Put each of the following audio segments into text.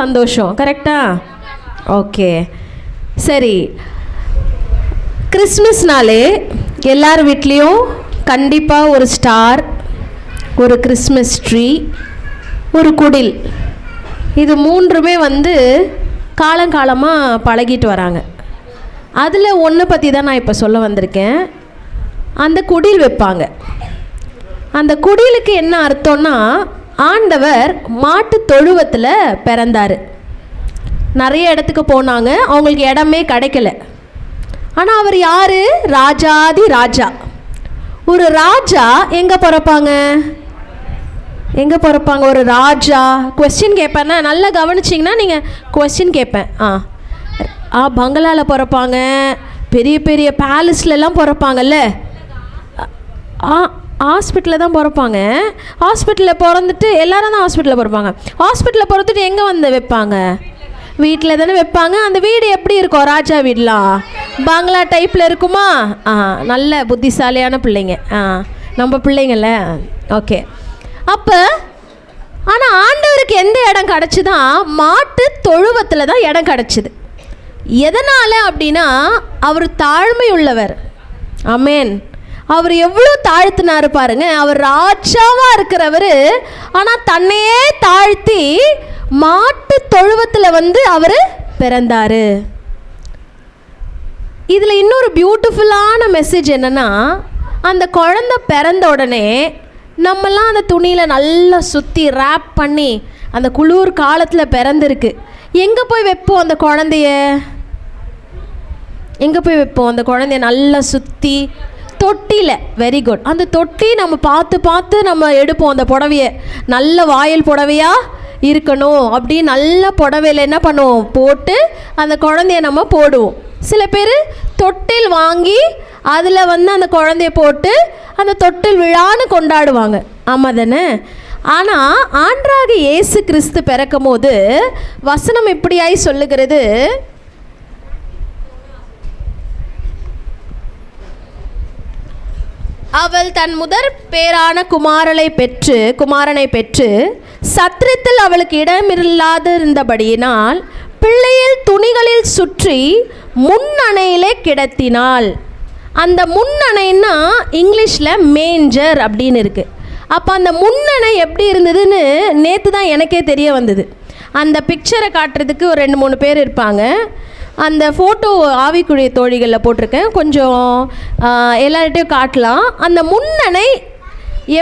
சந்தோஷம் கரெக்டா ஓகே சரி. கிறிஸ்மஸ்னாலே எல்லார் வீட்லேயும் கண்டிப்பாக ஒரு ஸ்டார் ஒரு கிறிஸ்மஸ் ட்ரீ ஒரு குடில். இது மூன்றுமே வந்து காலங்காலமாக பழகிட்டு வராங்க. அதில் ஒன்றை பற்றி தான் நான் இப்போ சொல்ல வந்திருக்கேன். அந்த குடில் வைப்பாங்க. அந்த குடிலுக்கு என்ன அர்த்தம்னா ஆண்டவர் மாட்டு தொழுவத்தில் பிறந்தார். நிறைய இடத்துக்கு போனாங்க. அவங்களுக்கு இடமே கிடைக்கல. ஆனால் அவர் யார்? ராஜாதி ராஜா. ஒரு ராஜா எங்கே பிறப்பாங்க? எங்கே பிறப்பாங்க? ஒரு ராஜா. கொஸ்டின் கேட்பேன்னா நல்லா கவனிச்சிங்கன்னா நீங்கள் கொஸ்டின் கேட்பேன் ஆ. ஆ பங்களாவில் பிறப்பாங்க. பெரிய பெரிய பேலஸ்லலாம் பிறப்பாங்கல்ல? ஆ ஹாஸ்பிட்டலில் தான் பிறப்பாங்க. ஹாஸ்பிட்டலில் பிறந்துட்டு எல்லாரும் தான் ஹாஸ்பிட்டலில் பிறப்பாங்க. ஹாஸ்பிட்டலில் பிறந்துட்டு எங்கே வந்து வைப்பாங்க? வீட்டில் தானே வைப்பாங்க. அந்த வீடு எப்படி இருக்கும்? ராஜா வீடெலாம் பங்களா டைப்பில் இருக்குமா? ஆ நல்ல புத்திசாலியான பிள்ளைங்க. ஆ நம்ம பிள்ளைங்கள ஓகே அப்போ ஆனால் ஆண்டவருக்கு எந்த இடம் கிடச்சிதான் மாட்டு தொழுவத்தில் தான் இடம் கிடச்சிது. எதனால் அப்படின்னா அவர் தாழ்மை உள்ளவர் அமேன் அவர் எவ்வளோ தாழ்த்தினாரு பாருங்க. அவர் ராஜாவாக இருக்கிறவர். ஆனால் தன்னையே தாழ்த்தி மாட்டு தொழுவத்தில் வந்து அவர் பிறந்தார். இதில் இன்னொரு பியூட்டிஃபுல்லான மெசேஜ் என்னென்னா அந்த குழந்தை பிறந்த உடனே நம்மலாம் அந்த துணியில் நல்லா சுற்றி ரேப் பண்ணி அந்த குளிர் காலத்தில் பிறந்திருக்கு. எங்கே போய் வைப்போம் அந்த குழந்தைய? எங்கே போய் வைப்போம் அந்த குழந்தைய நல்லா சுற்றி தொட்டியில். வெரி குட் அந்த தொட்டி நம்ம பார்த்து பார்த்து நம்ம எடுப்போம். அந்த புடவைய. நல்ல வாயில் புடவையாக இருக்கணும். அப்படின்னு நல்ல புடவையில் என்ன பண்ணுவோம்? போட்டு அந்த குழந்தைய நம்ம போடுவோம். சில பேர் தொட்டில் வாங்கி அதில் வந்து அந்த குழந்தைய போட்டு அந்த தொட்டில் விழான்னு கொண்டாடுவாங்க. ஆமாம் தானே? ஆனால் ஆன்றாக இயேசு கிறிஸ்து பிறக்கும் போது வசனம் இப்படியாய் சொல்லுகிறது? அவள் தன் முதற் பேரான குமாரனை பெற்று குமாரனை பெற்று சத்திரத்தில் அவளுக்கு இடமில்லாதிருந்தபடியினால் பிள்ளையில் துணிகளில் சுற்றி முன்னணையிலே கிடத்தினாள். அந்த முன்னணைன்னா இங்கிலீஷில் மேஞ்சர் அப்படின்னு இருக்குது அப்போ அந்த முன்னணை எப்படி இருந்ததுன்னு நேற்று தான் எனக்கே தெரிய வந்தது. அந்த பிக்சரை காட்டுறதுக்கு ஒரு ரெண்டு மூணு பேர் இருப்பாங்க. அந்த ஃபோட்டோ ஆவிக்குரிய தோழிகளில் போட்டிருக்கேன். கொஞ்சம் எல்லார்ட்டையும் காட்டலாம். அந்த முன்னணை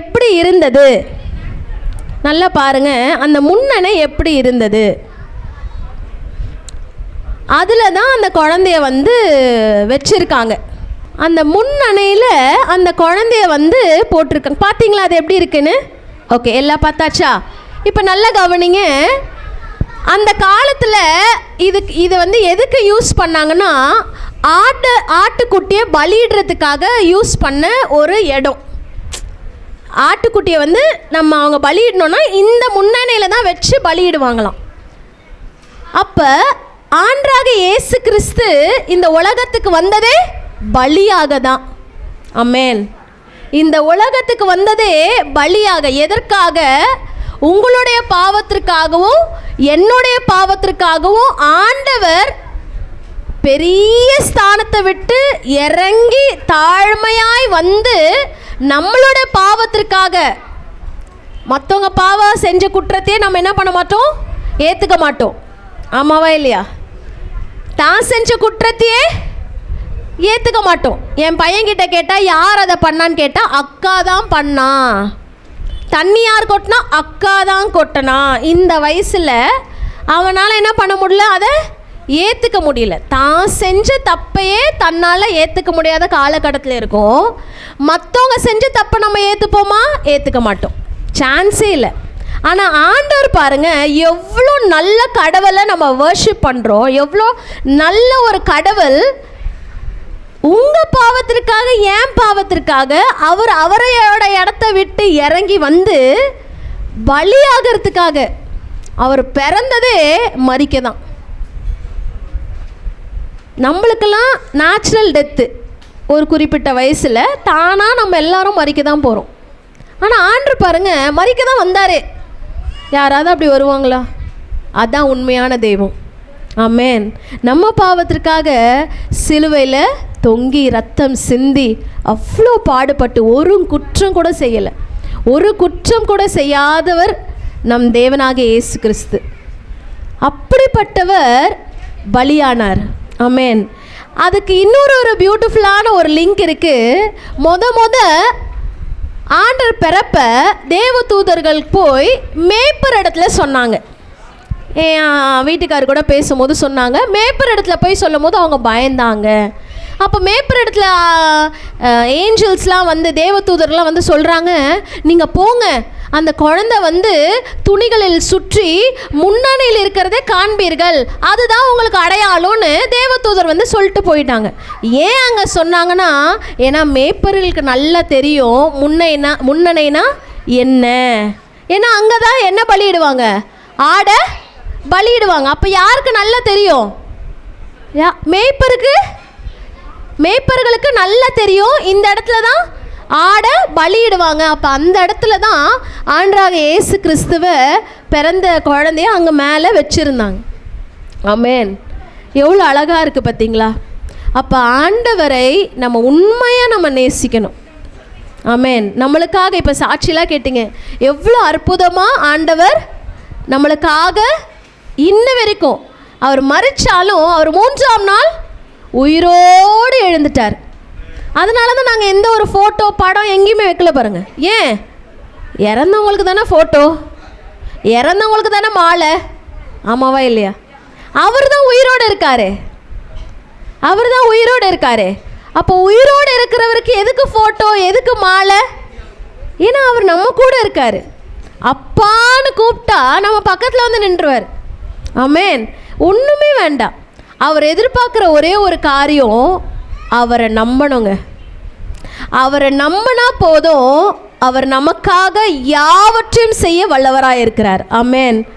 எப்படி இருந்தது? நல்லா பாருங்க. அந்த முன்னணை எப்படி இருந்தது? அதில் தான் அந்த குழந்தைய வந்து வச்சுருக்காங்க. அந்த முன்னணையில் அந்த குழந்தைய வந்து போட்டிருக்காங்க. பார்த்தீங்களா அது எப்படி இருக்குன்னு? ஓகே எல்லாம் பார்த்தாச்சா? இப்போ நல்லா கவனிங்க. அந்த காலத்தில் இதுக்கு இது வந்து எதுக்கு யூஸ் பண்ணாங்கன்னா ஆட்டு ஆட்டுக்குட்டியை பலியிடுறதுக்காக யூஸ் பண்ண ஒரு இடம். ஆட்டுக்குட்டியை வந்து நம்ம அவங்க பலியிடணும்னா இந்த முன்னணியில் தான் வச்சு பலியிடுவாங்களாம். அப்போ ஆன்றாக இயேசு கிறிஸ்து இந்த உலகத்துக்கு வந்ததே பலியாக தான் அமேன் இந்த உலகத்துக்கு வந்ததே பலியாக எதற்காக? உங்களுடைய பாவத்திற்காகவும் என்னுடைய பாவத்திற்காகவும் ஆண்டவர் பெரிய ஸ்தானத்தை விட்டு இறங்கி தாழ்மையாய் வந்து நம்மளோட பாவத்திற்காக மற்றவங்க பாவம் செஞ்ச குற்றத்தையே நம்ம என்ன பண்ண மாட்டோம்? ஏற்றுக்க மாட்டோம். ஆமாவா இல்லையா? தான் செஞ்ச குற்றத்தையே ஏற்றுக்க மாட்டோம். என் பையன்கிட்ட கேட்டால் யார் அதை பண்ணான்னு கேட்டால் அக்கா தான் பண்ணா. தண்ணி யார் கொட்டினா அக்கா தான் கொட்டினா. இந்த வயசில் அவனால் என்ன பண்ண முடியல? அதை ஏற்றுக்க முடியல. தான் செஞ்ச தப்பையே தன்னால் ஏற்றுக்க முடியாத காலகட்டத்தில் இருக்கும். மற்றவங்க செஞ்ச தப்பை நம்ம ஏற்றுப்போமா ஏற்றுக்க மாட்டோம். சான்ஸே இல்லை. ஆனால் ஆண்டவர் பாருங்க எவ்வளோ நல்ல கடவுளை நம்ம வர்ஷிப் பண்ணுறோம் எவ்வளோ நல்ல ஒரு கடவுள் பாவத்திற்காக ஏன் பாவத்திற்காக? அவர் அவரையோட இடத்த விட்டு இறங்கி வந்து பலியாகிறதுக்காக அவர் பிறந்ததே மறிக்க தான் நம்மளுக்கெல்லாம் நேச்சுரல் டெத்து ஒரு குறிப்பிட்ட வயசில் தானாக நம்ம எல்லாரும் மறிக்க தான் போகிறோம் ஆனால் ஆண்டு பாருங்கள் மறிக்க தான் வந்தாரே. யாராவது அப்படி வருவாங்களா? அதான் உண்மையான தெய்வம். ஆமேன் நம்ம பாவத்திற்காக சிலுவையில் தொங்கி ரத்தம் சிந்தி அவ்வளோ பாடுபட்டு ஒரு குற்றம் கூட செய்யலை. ஒரு குற்றம் கூட செய்யாதவர் நம் தேவனாக இயேசு கிறிஸ்து. அப்படிப்பட்டவர் பலியானார். அமேன் அதுக்கு இன்னொரு ஒரு பியூட்டிஃபுல்லான ஒரு லிங்க் இருக்குது மொத மொத ஆண்டர் பிறப்ப தேவ தூதர்கள் போய் மேய்ப்பர் இடத்துல சொன்னாங்க. என் வீட்டுக்கார் கூட பேசும்போது சொன்னாங்க. மேய்ப்பர் இடத்துல போய் சொல்லும் போது அவங்க பயந்தாங்க. அப்போ மேய்ப்பர் இடத்துல ஏஞ்சல்ஸ்லாம் வந்து தேவதூதர்லாம் வந்து சொல்கிறாங்க நீங்கள் போங்க. அந்த குழந்தை வந்து துணிகளில் சுற்றி முன்னணியில் இருக்கிறதே காண்பீர்கள். அதுதான் உங்களுக்கு அடையாளம்னு தேவதூதர் வந்து சொல்லிட்டு போயிட்டாங்க. ஏன் அங்கே சொன்னாங்கன்னா ஏன்னா மேய்ப்பர்களுக்கு நல்லா தெரியும். முன்னைனா முன்னணைனா என்ன? ஏன்னா அங்கே தான் என்ன பலியிடுவாங்க? ஆடை பலியிடுவாங்க. அப்போ யாருக்கு நல்லா தெரியும்? யா மேய்ப்பருக்கு மேய்ப்பர்களுக்கு நல்லா தெரியும். இந்த இடத்துல தான் ஆடை பலியிடுவாங்க. அப்போ அந்த இடத்துல தான் ஆண்டராக இயேசு கிறிஸ்துவ பிறந்த குழந்தைய அங்கே மேலே வச்சுருந்தாங்க. அமேன் எவ்வளோ அழகாக இருக்குது பார்த்தீங்களா அப்போ ஆண்டவரை நம்ம உண்மையாக நம்ம நேசிக்கணும். அமேன் நம்மளுக்காக இப்போ சாட்சிலாம் கேட்டீங்க. எவ்வளோ அற்புதமாக ஆண்டவர் நம்மளுக்காக இன்ன வரைக்கும் அவர் மறிச்சாலும் அவர் மூன்றாம் நாள் உயிரோடு எழுந்துட்டார். அதனால தான் நாங்கள் எந்த ஒரு ஃபோட்டோ படம் எங்கேயுமே வைக்கல பாருங்கள் ஏன்? இறந்தவங்களுக்கு தானே ஃபோட்டோ இறந்தவங்களுக்கு தானே மாலை? ஆமாவா இல்லையா? அவர் தான் உயிரோடு இருக்காரு. அவர் தான் உயிரோடு இருக்காரு. அப்போ உயிரோடு இருக்கிறவருக்கு எதுக்கு ஃபோட்டோ எதுக்கு மாலை? ஏன்னா அவர் நம்ம கூட இருக்காரு. அப்பான்னு கூப்பிட்டா நம்ம பக்கத்தில் வந்து நின்றுவார். ஆமேன் ஒன்றுமே வேண்டாம். அவர் எதிர்பார்க்குற ஒரே ஒரு காரியம் அவரை நம்பணுங்க. அவரை நம்பினா போதும் அவர் நமக்காக யாவற்றையும் செய்ய வல்லவராக இருக்கிறார் அமேன்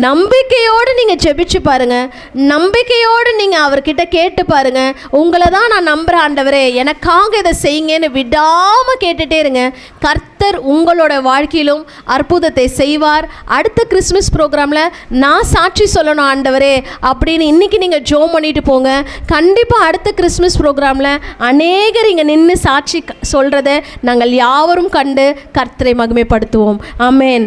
நம்பிக்கையோடு நீங்கள் ஜெபிச்சு பாருங்கள் நம்பிக்கையோடு நீங்கள் அவர்கிட்ட கேட்டு பாருங்கள் உங்களை தான் நான் நம்புகிறேன் ஆண்டவரே எனக்காக இதை செய்யுங்கன்னு விடாமல் கேட்டுட்டே இருங்க. கர்த்தர் உங்களோட வாழ்க்கையிலும் அற்புதத்தை செய்வார். அடுத்த கிறிஸ்மஸ் ப்ரோக்ராமில் நான் சாட்சி சொல்லணும் ஆண்டவரே அப்படின்னு இன்னைக்கு நீங்கள் ஜோம் பண்ணிட்டு போங்க. கண்டிப்பாக அடுத்த கிறிஸ்மஸ் ப்ரோக்ராமில் அநேகர் இங்கே நின்று சாட்சி சொல்கிறத நாங்கள் யாவரும் கண்டு கர்த்தரை மகிமைப்படுத்துவோம். Amen